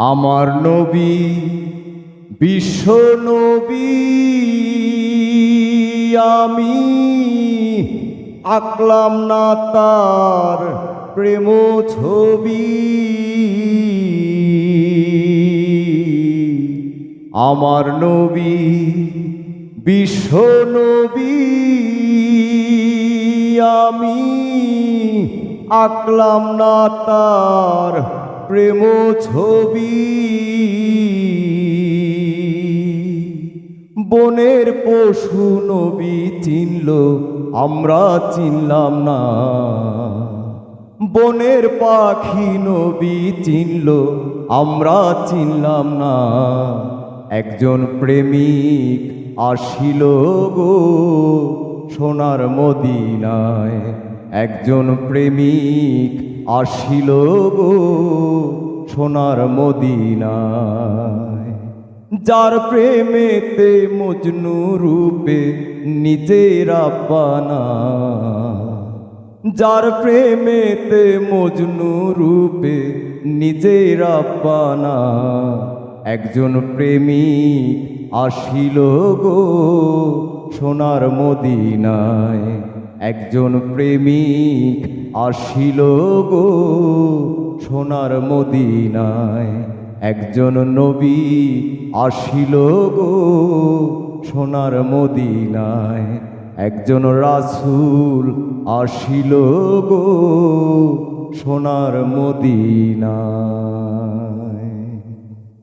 আমার নবী, বিশ্ব নবী, আমি আঁকলাম না তার প্রেম ছবি। আমার নবী, বিশ্ব নবী, আমি আঁকলাম না তার প্রেম ছবি। বনের পশু নবী চিনল, আমরা চিনলাম না। বনের পাখি নবী চিনল, আমরা চিনলাম না। একজন প্রেমিক আসিল গো সোনার মদিনায়। একজন প্রেমিক আসিল গো সোনার মদিনায়। যার প্রেমেতে মজনু রূপে নিজের আব্বানা যার প্রেমেতে মজনু রূপে নিজের আব্বানা একজন প্রেমিক আসিল গো সোনার মদিনায়। একজন প্রেমিক আসিল গো সোনার মদিনায়। একজন নবী আসিল গো সোনার মদিনায়। একজন রাসূল আসিল গো সোনার মদিনায়।